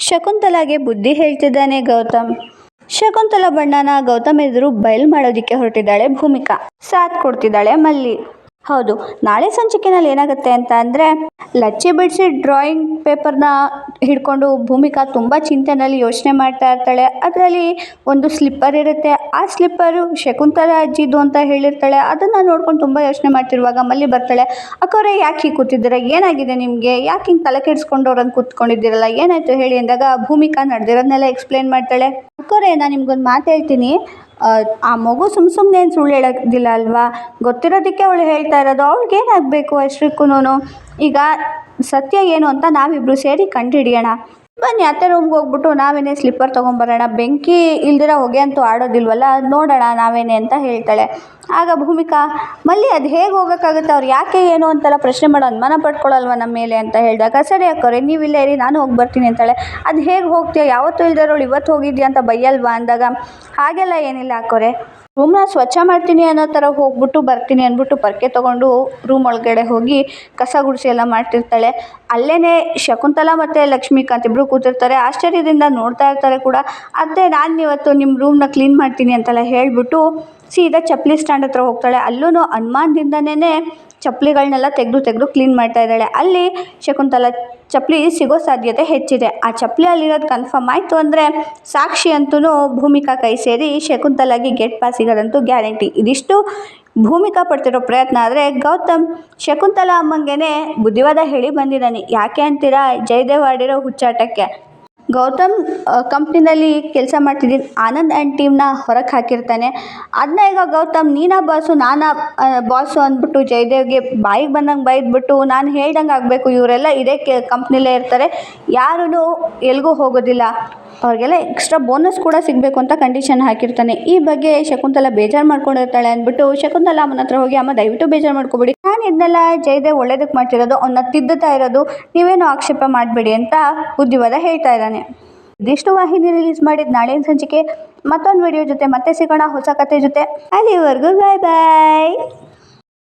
ಶಕುಂತಲಾಗೆ ಬುದ್ಧಿ ಹೇಳ್ತಿದ್ದಾನೆ ಗೌತಮ್. ಶಕುಂತಲ ಬಣ್ಣನ ಗೌತಮ್ ಎದುರು ಬಯಲು ಮಾಡೋದಿಕ್ಕೆ ಹೊರಟಿದ್ದಾಳೆ ಭೂಮಿಕಾ. ಸಾಥ್ ಕೊಡ್ತಿದ್ದಾಳೆ ಮಲ್ಲಿ. ಹೌದು. ನಾಳೆ ಸಂಚಿಕೆನಲ್ಲಿ ಏನಾಗುತ್ತೆ ಅಂತ ಅಂದರೆ ಲಚ್ಚೆ ಬಿಡಿಸಿ ಡ್ರಾಯಿಂಗ್ ಪೇಪರ್ನ ಹಿಡ್ಕೊಂಡು ಭೂಮಿಕಾ ತುಂಬ ಚಿಂತೆನಲ್ಲಿ ಯೋಚನೆ ಮಾಡ್ತಾ ಇರ್ತಾಳೆ. ಅದರಲ್ಲಿ ಒಂದು ಸ್ಲಿಪ್ಪರ್ ಇರುತ್ತೆ. ಆ ಸ್ಲಿಪ್ಪರು ಶಕುಂತಲ ಅಜ್ಜಿದು ಅಂತ ಹೇಳಿರ್ತಾಳೆ. ಅದನ್ನು ನೋಡ್ಕೊಂಡು ತುಂಬ ಯೋಚನೆ ಮಾಡ್ತಿರುವಾಗ ಮಲ್ಲಿ ಬರ್ತಾಳೆ ಅಕ್ಕವ್ರೆ ಯಾಕೆ ಹೀಗೆ ಕೂತಿದ್ದೀರ? ಏನಾಗಿದೆ ನಿಮಗೆ? ಯಾಕೆ ಹಿಂಗೆ ತಲೆ ಕೆಡಿಸ್ಕೊಂಡವ್ರಂಗೆ ಕೂತ್ಕೊಂಡಿದ್ದೀರಲ್ಲ? ಏನಾಯಿತು? ಹೇಳಿ ಅಂದಾಗ ಭೂಮಿಕಾ ನಡೆದಿರೋದನ್ನೆಲ್ಲ ಎಕ್ಸ್ಪ್ಲೇನ್ ಮಾಡ್ತಾಳೆ. ಅಕ್ಕವ್ರೆ ನಾನು ನಿಮ್ಗೊಂದು ಮಾತು ಹೇಳ್ತೀನಿ. ಆ, ಆ ಮಗು ಸುಮ್ಮ ಸುಮ್ಮನೆ ಏನು ಸುಳ್ಳು ಹೇಳೋದಿಲ್ಲ ಅಲ್ವಾ? ಗೊತ್ತಿರೋದಕ್ಕೆ ಅವಳು ಹೇಳ್ತಾ ಇರೋದು. ಅವ್ಳಿಗೆ ಏನಾಗಬೇಕು ಅಷ್ಟಕ್ಕೂ ಈಗ ಸತ್ಯ ಏನು ಅಂತ ನಾವಿಬ್ಬರು ಸೇರಿ ಕಂಡುಹಿಡಿಯೋಣ. ಬನ್ನಿ ಅತ್ತೆ ರೂಮ್ಗೆ ಹೋಗ್ಬಿಟ್ಟು ನಾವೇನೇ ಸ್ಲಿಪ್ಪರ್ ತೊಗೊಂಬರೋಣ ಬೆಂಕಿ ಇಲ್ದಿರ ಹೊಗೆ ಅಂತೂ ಆಡೋದಿಲ್ವಲ್ಲ? ನೋಡೋಣ ನಾವೇನೆ ಅಂತ ಹೇಳ್ತಾಳೆ. ಆಗ ಭೂಮಿಕಾ, ಮಲ್ಲಿ ಅದು ಹೇಗೆ ಹೋಗೋಕ್ಕಾಗುತ್ತೆ? ಅವ್ರು ಯಾಕೆ ಏನು ಅಂತೆಲ್ಲ ಪ್ರಶ್ನೆ ಮಾಡೋ ಅನುಮಾನ ಪಡ್ಕೊಳ್ಳಲ್ವ ನಮ್ಮ ಮೇಲೆ ಅಂತ ಹೇಳಿದಾಗ, ಸರಿ ಅಕ್ಕವ್ರೆ ನೀವು ಇಲ್ಲೇ ಇರಿ, ನಾನು ಹೋಗಿ ಬರ್ತೀನಿ ಅಂತಾಳೆ. ಅದು ಹೇಗೆ ಹೋಗ್ತೀಯ? ಯಾವತ್ತೂ ಇಲ್ದಿರೋಳು ಇವತ್ತು ಹೋಗಿದ್ಯಾ ಅಂತ ಬೈಯಲ್ವಾ ಅಂದಾಗ, ಹಾಗೆಲ್ಲ ಏನಿಲ್ಲ ಅಕ್ಕವ್ರೆ ರೂಮ್ನ ಸ್ವಚ್ಛ ಮಾಡ್ತೀನಿ ಅನ್ನೋ ಥರ ಹೋಗ್ಬಿಟ್ಟು ಬರ್ತೀನಿ ಅಂದ್ಬಿಟ್ಟು ಪರ್ಕೆ ತೊಗೊಂಡು ರೂಮ್ ಒಳಗಡೆ ಹೋಗಿ ಕಸ ಗುಡಿಸಿ ಎಲ್ಲ ಮಾಡ್ತಿರ್ತಾಳೆ. ಅಲ್ಲೇ ಶಕುಂತಲಾ ಮತ್ತು ಲಕ್ಷ್ಮೀಕಾಂತ್ ಇಬ್ಬರು ಕೂತಿರ್ತಾರೆ. ಆಶ್ಚರ್ಯದಿಂದ ನೋಡ್ತಾ ಇರ್ತಾರೆ ಕೂಡ. ಅದೇ ನಾನು ಇವತ್ತು ನಿಮ್ಮ ರೂಮ್ನ ಕ್ಲೀನ್ ಮಾಡ್ತೀನಿ ಅಂತೆಲ್ಲ ಹೇಳಿಬಿಟ್ಟು ಸೀದಾ ಚಪ್ಪಲಿ ಸ್ಟ್ಯಾಂಡ್ ಹತ್ರ ಹೋಗ್ತಾಳೆ. ಅಲ್ಲೂ ಅನುಮಾನದಿಂದನೇ ಚಪ್ಪಲಿಗಳನ್ನೆಲ್ಲ ತೆಗೆದು ತೆಗೆದು ಕ್ಲೀನ್ ಮಾಡ್ತಾ ಇದ್ದಾಳೆ. ಅಲ್ಲಿ ಶಕುಂತಲ ಚಪ್ಪಲಿ ಸಿಗೋ ಸಾಧ್ಯತೆ ಹೆಚ್ಚಿದೆ. ಆ ಚಪ್ಪಲಿ ಅಲ್ಲಿರೋದು ಕನ್ಫರ್ಮ್ ಆಯಿತು ಅಂದರೆ ಸಾಕ್ಷಿ ಅಂತೂ ಭೂಮಿಕಾ ಕೈ ಸೇರಿ ಶಕುಂತಲಾಗಿ ಗೆಟ್ ಪಾಸ್ ಸಿಗೋದಂತೂ ಗ್ಯಾರಂಟಿ ಇದಿಷ್ಟು ಭೂಮಿಕಾ ಪಡ್ತಿರೋ ಪ್ರಯತ್ನ ಆದರೆ ಗೌತಮ್ ಶಕುಂತಲಾ ಅಮ್ಮಂಗೆನೆ ಬುದ್ಧಿವಾದ ಹೇಳಿ ಬಂದಿದ್ದಾನೆ. ಯಾಕೆ ಅಂತೀರಾ? ಜಯದೇವ್ ಆಡಿರೋ ಹುಚ್ಚಾಟಕ್ಕೆ. ಗೌತಮ್ ಕಂಪ್ನಿನಲ್ಲಿ ಕೆಲಸ ಮಾಡ್ತಿದ್ದೀನಿ ಆನಂದ್ ಆ್ಯಂಡ್ ಟೀಮ್ನ ಹೊರಗೆ ಹಾಕಿರ್ತಾನೆ. ಅದನ್ನ ಈಗ ಗೌತಮ್, ನೀನಾ ಬಾಸು, ನಾನಾ ಬಾಸು ಅಂದ್ಬಿಟ್ಟು ಜಯದೇವ್ಗೆ ಬಾಯಿಗೆ ಬಂದಂಗೆ ಬೈದ್ಬಿಟ್ಟು ನಾನು ಹೇಳ್ದಂಗೆ ಆಗಬೇಕು, ಇವರೆಲ್ಲ ಇದೇ ಕೆ, ಕಂಪ್ನಿಲೇ ಇರ್ತಾರೆ. ಯಾರೂ ಎಲ್ಗೂ ಹೋಗೋದಿಲ್ಲ. ಅವ್ರಿಗೆಲ್ಲ ಎಕ್ಸ್ಟ್ರಾ ಬೋನಸ್ ಕೂಡ ಸಿಗಬೇಕು ಅಂತ ಕಂಡೀಷನ್ ಹಾಕಿರ್ತಾನೆ. ಈ ಬಗ್ಗೆ ಶಕುಂತಲ ಬೇಜಾರು ಮಾಡ್ಕೊಂಡಿರ್ತಾಳೆ ಅಂದ್ಬಿಟ್ಟು ಶಕುಂತಲ ಅಮ್ಮನ ಹತ್ರ ಹೋಗಿ, ಅಮ್ಮ, ದಯವಿಟ್ಟು ಬೇಜಾರು ಮಾಡ್ಕೊಬೇಡಿ. ನಾನು ಇದನ್ನೆಲ್ಲ ಜಯದೇವ್ ಒಳ್ಳೇದಕ್ಕೆ ಮಾಡ್ತಿರೋದು ಅವನ್ನ ತಿದ್ದುತ್ತಾ ಇರೋದು, ನೀವೇನು ಆಕ್ಷೇಪ ಮಾಡಬೇಡಿ ಅಂತ ಬುದ್ಧಿವಾದ ಹೇಳ್ತಾ ಇದ್ದಾನೆ. ಇದಿಷ್ಟು ವಾಹಿನಿ ರಿಲೀಸ್ ಮಾಡಿದ ನಾಳಿನ ಸಂಚಿಕೆ ಮತ್ತೊಂದು ವಿಡಿಯೋ ಜೊತೆ ಮತ್ತೆ ಸಿಗೋಣ, ಹೊಸ ಕತೆ ಜೊತೆ. ಅಲ್ಲಿವರೆಗೂ ಬಾಯ್ ಬಾಯ್.